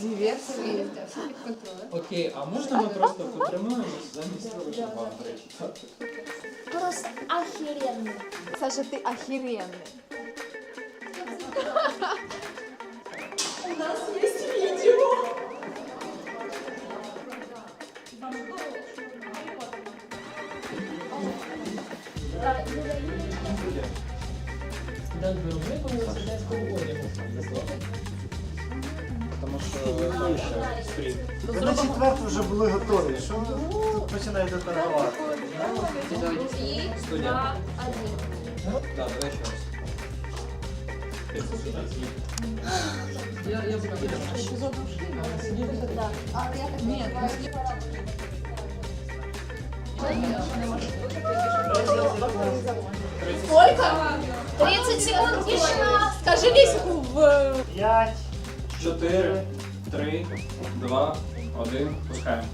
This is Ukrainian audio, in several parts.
Диверсія. Все під контролем. Окей, а можна ми просто потримаємось замість того, щоб вам перечитати? Просто охеренно. Саша, ти охеренний. Студент виробник університетського одягу. Тому що там стрім. Ви на четверту вже були готові. Що ви тут починаєте торгувати? Так, давай ще раз. Я, я буду Сколько? 30 секунд тишина. Скажи ліску в... П'ять. 4, 3, 2, 1. Пускаємо.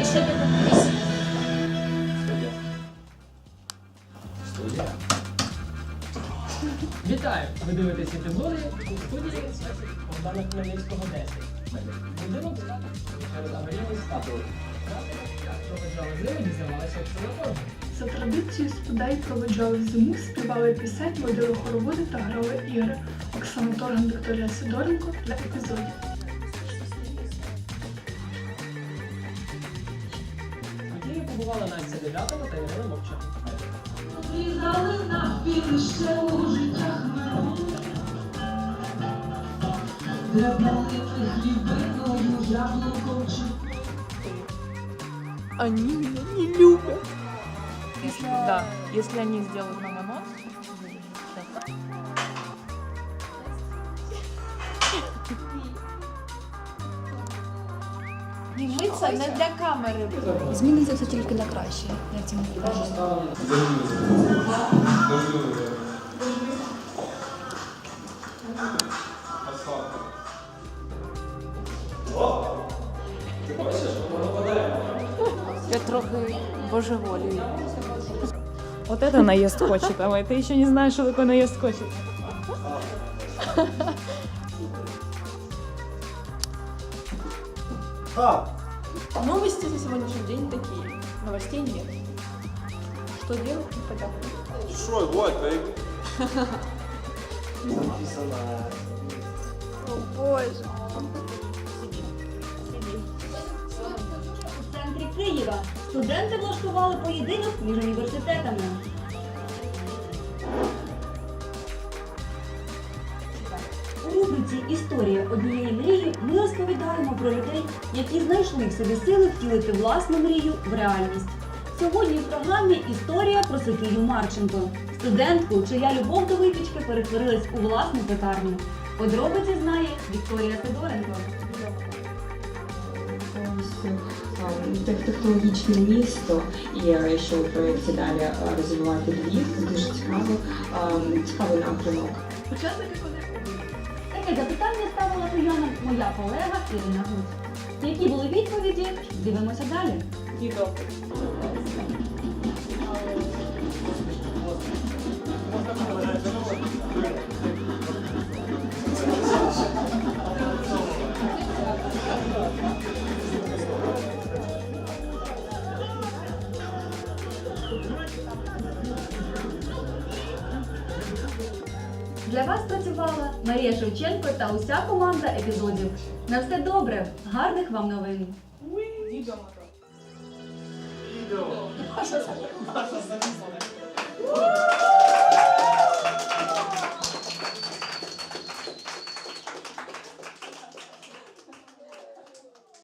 Еще минут 10. Студія. Студія. Вітаю! Ви дивитесь епізоди у студії Богдана Хмельницького 10. Будинок статус через аварійний За традицією сподай проведжали зиму, співали пісень, водили хороводи та грали ігри. Оксана Торган, Вікторія Сидоренко для епізодів. Події побували Настя Дев'ятова та Ірина Мовчан. Они меня не любят. Если, да, если они сделают нам анонс, Знімиться не для камери. Зміниться все тільки на краще. Я цьому кажу. я трохи божеволію. Вот это наезд хочет, а ты еще не знаешь, что такое наезд хочет. А, Новости за сегодняшний день такие. Новостей нет. Что делать, непонятно. написано. О боже. У центрі Києва Студенти влаштували поєдинок між університетами. У рубриці Історія однієї мрії ми розповідаємо про людей, які знайшли в собі сили втілити власну мрію в реальність. Сьогодні в програмі історія про Софію Марченко, студентку, чия любов до випічки перетворилась у власну пекарню. Подробиці знає Вікторія Федоренко. Технологічне місто, і е, що у проєкті далі е, розвивати Львів. Це дуже цікаво, ем, цікавий напрямок. Учасники. Таке запитання ставила прийомом моя колега Ірина Гуд. Які були відповіді? Дивимося далі. Для вас працювала Марія Шевченко та уся команда епізодів. На все добре, гарних вам новин. Завісла.